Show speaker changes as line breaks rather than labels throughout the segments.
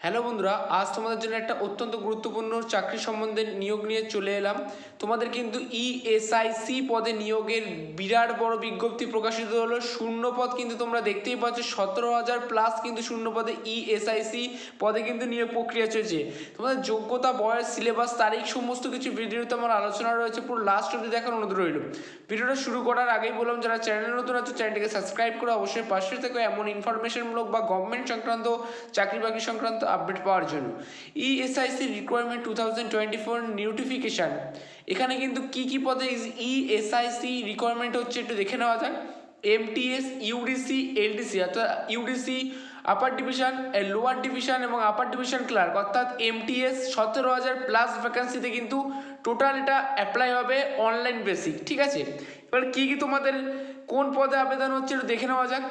Hello বন্ধুরা, আজ তোমাদের জন্য একটা অত্যন্ত গুরুত্বপূর্ণ চাকরি সম্বন্ধে নিয়োগ নিয়ে চলে এলাম। তোমাদের কিন্তু E ইএসআইসি পদে নিয়োগের বিরাট বড় বিজ্ঞপ্তি প্রকাশিত হলো। শূন্য পদ কিন্তু তোমরা দেখতেই পাচ্ছ, সতেরো হাজার প্লাস কিন্তু শূন্য পদে E ইএসআইসি পদে কিন্তু নিয়োগ প্রক্রিয়া চলছে। তোমাদের যোগ্যতা, বয়স সিলেবাস তারিখ সমস্ত কিছু ভিডিওতে আমার আলোচনা রয়েছে, পুরো লাস্ট অব্দি দেখার অনুরোধ রইল। ভিডিওটা শুরু করার আগেই বললাম, যারা চ্যানেল নতুন আছে চ্যানেলটিকে সাবস্ক্রাইব করে অবশ্যই পাশে থেকে এমন ইনফরমেশনমূলক বা গভর্নমেন্ট সংক্রান্ত চাকরি বাকরি সংক্রান্ত আপডেট পাওয়ার জন্য। E ESIC recruitment two thousand twenty four notification এখানে কিন্তু কি কি পদে E ইএসআইসি রিকোয়ারমেন্ট হচ্ছে একটু দেখে নেওয়া যাক। এমটিএস ইউডিসি এলডিসি অর্থাৎ UDC upper division lower division এবং আপার ডিভিশন ক্লার্ক অর্থাৎ এমটিএস সতেরো হাজার প্লাস ভ্যাকান্সিতে কিন্তু টোটাল এটা অ্যাপ্লাই হবে অনলাইন বেসিক ঠিক আছে? এবার কী কী তোমাদের কোন পদে আবেদন হচ্ছে একটু দেখে নেওয়া যাক।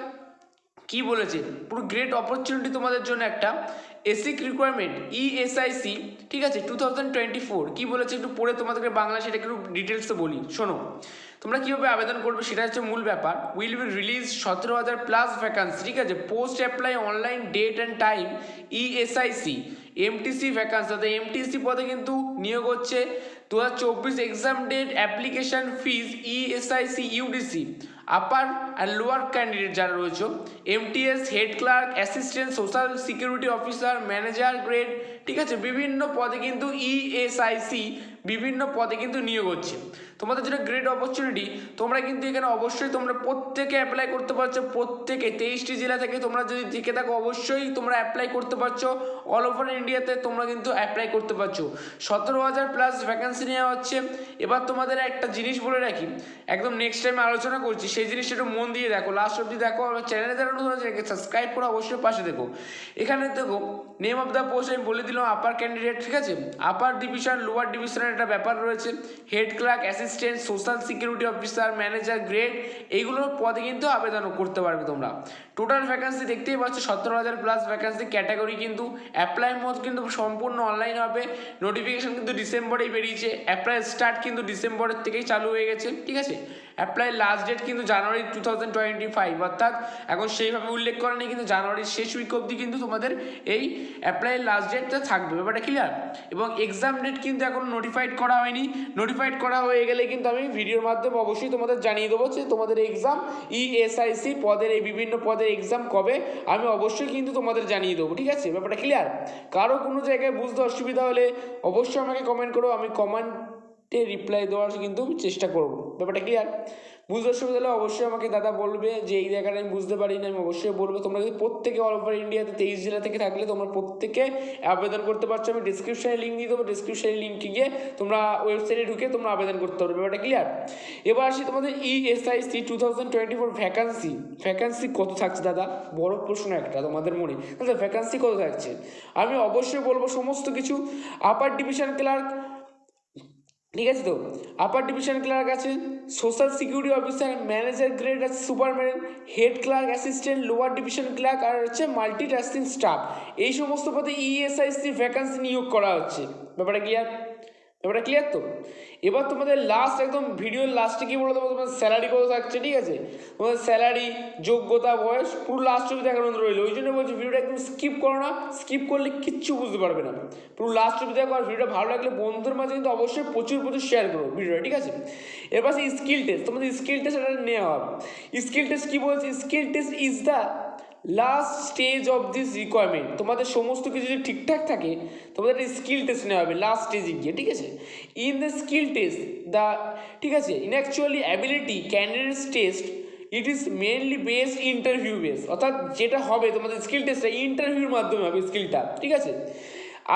কি বলেছে? পুরো গ্রেট অপরচুনিটি তোমাদের জন্য একটা এসিক রিকোয়ারমেন্ট ইএসআইসি ঠিক আছে? টু থাউজেন্ড টোয়েন্টি ফোর কী বলেছে একটু পড়ে তোমাদেরকে বাংলা সেটা একটু ডিটেলসে বলি, শোনো। তোমরা কীভাবে আবেদন করবে সেটা হচ্ছে মূল ব্যাপার। উইল বি রিলিজ সতেরো হাজার প্লাস ভ্যাকান্সি ঠিক আছে? Post apply online date and time ESIC MTC vacancy অর্থাৎ এমটিসি পদে কিন্তু নিয়োগ হচ্ছে। দু হাজার চব্বিশ exam date application fee ESIC UDC upper আর লোয়ার ক্যান্ডিডেট যারা রয়েছে MTS head clerk assistant social security officer manager grade ঠিক আছে, বিভিন্ন পদে কিন্তু ইএসআইসি বিভিন্ন পদে কিন্তু নিয়োগ হচ্ছে। তোমাদের জন্য গ্রেট অপরচুনিটি তোমরা কিন্তু এখানে অবশ্যই তোমরা প্রত্যেকে অ্যাপ্লাই করতে পারছ, প্রত্যেকে তেইশটি জেলা থেকে তোমরা যদি থেকে থাকো, অবশ্যই তোমরা অ্যাপ্লাই করতে পারছ অল ওভার ইন্ডিয়াতে তোমরা কিন্তু অ্যাপ্লাই করতে পারছ। সতেরো হাজার প্লাস ভ্যাকান্সি নেওয়া হচ্ছে। এবার তোমাদের একটা জিনিস বলে রাখি, একদম নেক্সট টাইম আলোচনা করছি সেই জিনিসটা একটু মন দিয়ে দেখো। লাস্ট অব্দি দেখো চ্যানেলে যারা নতুন আছে সাবস্ক্রাইব করে, অবশ্যই পাশে দেখো। এখানে দেখো নেম অফ দ্য পোস্ট আমি বলে দিলাম আপার ক্যান্ডিডেট ঠিক আছে? আপার ডিভিশন লোয়ার ডিভিশনের একটা ব্যাপার রয়েছে। Head clerk assistant social security officer manager grade এইগুলোর পদে কিন্তু আবেদন করতে পারবে তোমরা। টোটাল ভ্যাকান্সি দেখতেই পাচ্ছ, সতেরো হাজার প্লাস ভ্যাকান্সি ক্যাটাগরি কিন্তু অ্যাপ্লাই মোড কিন্তু সম্পূর্ণ অনলাইন হবে। নোটিফিকেশন কিন্তু ডিসেম্বরেই বেরিয়েছে। অ্যাপ্লাই স্টার্ট কিন্তু ডিসেম্বরের থেকেই চালু হয়ে গেছে, ঠিক আছে? অ্যাপ্লাই লাস্ট ডেট কিন্তু January two thousand twenty five অর্থাৎ এখন সেইভাবে উল্লেখ করা নেই, কিন্তু জানুয়ারির শেষ উইক অবধি কিন্তু তোমাদের এই অ্যাপ্লাই লাস্ট ডেটটা থাকবে, ব্যাপারটা ক্লিয়ার এবং এক্সাম ডেট কিন্তু এখন নোটিফাইড করা হয়নি। নোটিফাইড করা হয়ে গেলে কিন্তু আমি ভিডিওর মাধ্যমে অবশ্যই তোমাদের জানিয়ে দেবো যে তোমাদের এক্সাম ইএসআইসি পদের এই বিভিন্ন পদের এক্সাম কবে, আমি অবশ্যই কিন্তু তোমাদের জানিয়ে দেবো, ঠিক আছে? ব্যাপারটা ক্লিয়ার কারও কোনো জায়গায় বুঝতে অসুবিধা হলে অবশ্যই আমাকে কমেন্ট করো, আমি কমেন্ট তে রিপ্লাই দেওয়ার কিন্তু চেষ্টা করব। ব্যাপারটা ক্লিয়ার বুঝতে অসুবিধা অবশ্যই আমাকে দাদা বলবে যে এই জায়গাটা আমি বুঝতে পারি না আমি অবশ্যই বলব। তোমরা যদি প্রত্যেকে অল ওভার ইন্ডিয়াতে তেইশ জেলা থেকে থাকলে তোমরা প্রত্যেকে আবেদন করতে পারছ। আমি ডিসক্রিপশানে লিঙ্ক দিয়ে দেবো ডিসক্রিপশানে লিঙ্কে গিয়ে তোমরা ওয়েবসাইটে ঢুকে তোমরা আবেদন করতে পারবে। ব্যাপারটা ক্লিয়ার এবার আসি তোমাদের ESIC two thousand twenty four vacancy vacancy কত থাকছে দাদা? বড় প্রশ্ন একটা তোমাদের মনে। দাদা ভ্যাকান্সি কত থাকছে? আমি অবশ্যই বলব সমস্ত কিছু। আপার ডিভিশন ক্লার্ক ঠিক আছে তো? আপার ডিভিশন ক্লার্ক আছে social security officer manager grade আছে superman head clerk assistant lower division clerk আর হচ্ছে মাল্টিটাস্কিং স্টাফ এই সমস্ত পদে E ইএসআইসি ভ্যাকান্সি নিয়োগ করা হচ্ছে। ব্যাপারটা ক্লিয়ার ব্যাপারটা ক্লিয়ার তো? এবার তোমাদের লাস্ট একদম ভিডিওর লাস্টে কি বলে তোমাদের স্যালারি কত থাকছে, ঠিক আছে? তোমাদের স্যালারি যোগ্যতা, বয়স, পুরো লাস্ট দেখার মতো রইল। ওই জন্য বলছি ভিডিওটা একদম স্কিপ করো না। স্কিপ করলে কিচ্ছু বুঝতে পারবে না। পুরো লাস্ট অব্দি দেখো আর ভিডিওটা ভালো লাগলে বন্ধুদের মাঝে কিন্তু অবশ্যই প্রচুর প্রচুর শেয়ার করো ভিডিওটা ঠিক আছে? এবার সেই স্কিল টেস্ট তোমাদের স্কিল টেস্ট এটা নেওয়া হবে। স্কিল টেস্ট কী বলছে? Skill test is the last stage of this requirement তোমাদের সমস্ত কিছু যদি ঠিকঠাক থাকে, তোমাদের স্কিল টেস্ট নেওয়া হবে লাস্ট স্টেজে গিয়ে, ঠিক আছে? In the skill test the ঠিক আছে? In actually ability candidates test it is mainly based interview base অর্থাৎ যেটা হবে, তোমাদের স্কিল টেস্টটা ইন্টারভিউর মাধ্যমে হবে স্কিলটা ঠিক আছে?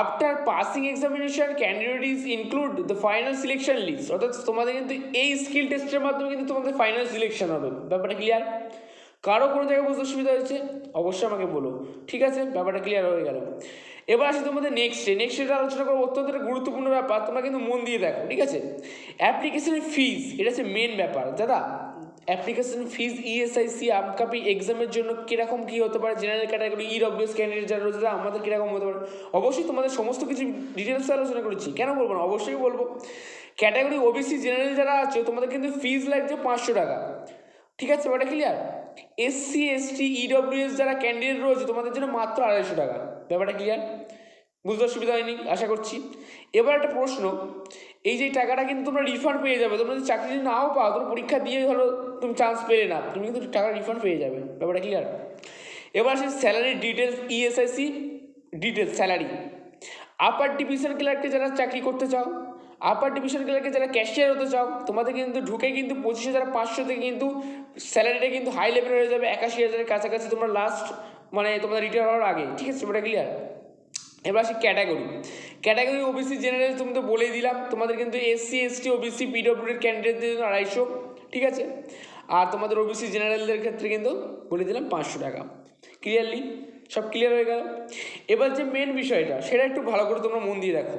After passing examination candidate is include the final selection list অর্থাৎ তোমাদের কিন্তু এই স্কিল টেস্টের মাধ্যমে কিন্তু তোমাদের ফাইনাল সিলেকশন হবে, ব্যাপারটা ক্লিয়ার কারও কোনো জায়গায় বুঝতে অসুবিধা হয়েছে, অবশ্যই আমাকে বলো। ঠিক আছে? ব্যাপারটা ক্লিয়ার হয়ে গেল। এবার আসি তোমাদের নেক্সটে নেক্সটে আলোচনা করব অত্যন্ত একটা গুরুত্বপূর্ণ ব্যাপার। তোমরা কিন্তু মন দিয়ে দেখো, ঠিক আছে? অ্যাপ্লিকেশনের ফিজ এটা হচ্ছে মেন ব্যাপার। দাদা অ্যাপ্লিকেশন ফিজ ইএসআইসি আমকাপি এক্সামের জন্য কীরকম কী হতে পারে? জেনারেল ক্যাটাগরি ইডব্লিউএস ক্যান্ডিডেট যারা রয়েছে আমাদের কীরকম হতে পারে? অবশ্যই তোমাদের সমস্ত কিছু ডিটেলস আলোচনা করেছি। কেন বলব না? অবশ্যই বলব। ক্যাটাগরি ওবিসি জেনারেল যারা আছে, তোমাদের কিন্তু ফিজ লাগছে পাঁচশো টাকা। ঠিক আছে? ওটা ক্লিয়ার এসসি এসটি ইডব্লিউএস যারা ক্যান্ডিডেট রয়েছে, তোমাদের জন্য মাত্র আড়াইশো টাকা। ব্যাপারটা ক্লিয়ার বুঝতে অসুবিধা হয়নি, আশা করছি। এবার একটা প্রশ্ন, এই যে টাকাটা কিন্তু তোমরা রিফান্ড পেয়ে যাবে, তোমরা যদি চাকরি যদি নাও পাও, তোমরা পরীক্ষা দিয়ে ধরো তুমি চান্স পেলে না, তুমি কিন্তু টাকা রিফান্ড পেয়ে যাবে, ব্যাপারটা ক্লিয়ার এবার আসে salary details ESIC details salary upper division ক্লার্কে যারা চাকরি করতে চাও আপার ডিভিশন যারা ক্যাশিয়ার হতে চাও, তোমাদের কিন্তু ঢুকে কিন্তু পঁচিশ হাজার, পাঁচশো থেকে কিন্তু স্যালারিটা কিন্তু হাই লেভেল হয়ে যাবে, একাশি হাজারের কাছাকাছি তোমরা লাস্ট মানে তোমাদের রিটায়ার হওয়ার আগে। ঠিক আছে ব্যাপারটা ক্লিয়ার এবার আসি ক্যাটাগরি ক্যাটাগরি ওবিসি জেনারেল তুমি তো বলেই দিলাম, তোমাদের কিন্তু এসসি এসটি ওবিসি পিডব্লিউডির ক্যান্ডিডেটদের জন্য আড়াইশো, ঠিক আছে? আর তোমাদের ওবিসি জেনারেলদের ক্ষেত্রে কিন্তু বলে দিলাম পাঁচশো টাকা। ক্লিয়ারলি সব ক্লিয়ার হয়ে গেল? এবার যে মেন বিষয়টা, সেটা একটু ভালো করে তোমরা মন দিয়ে রাখো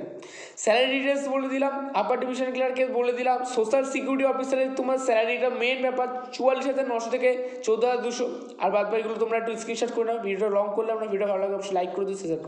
স্যালারি ডিটেলস বলে দিলাম আপার ডিভিশন ক্লার্কে বলে দিলাম সোশ্যাল সিকিউরিটি অফিসারের তোমার স্যালারিটা মেন ব্যাপার, চুয়াল্লিশ হাজার নশো থেকে চোদ্দ হাজার দুশো আর বাদ বাকিগুলো তোমরা একটু স্ক্রিনশট করে নাও ভিডিওটা লং করলে আমরা ভিডিও ভালো লাগে অবশ্যই লাইক করে দিও শেয়ার।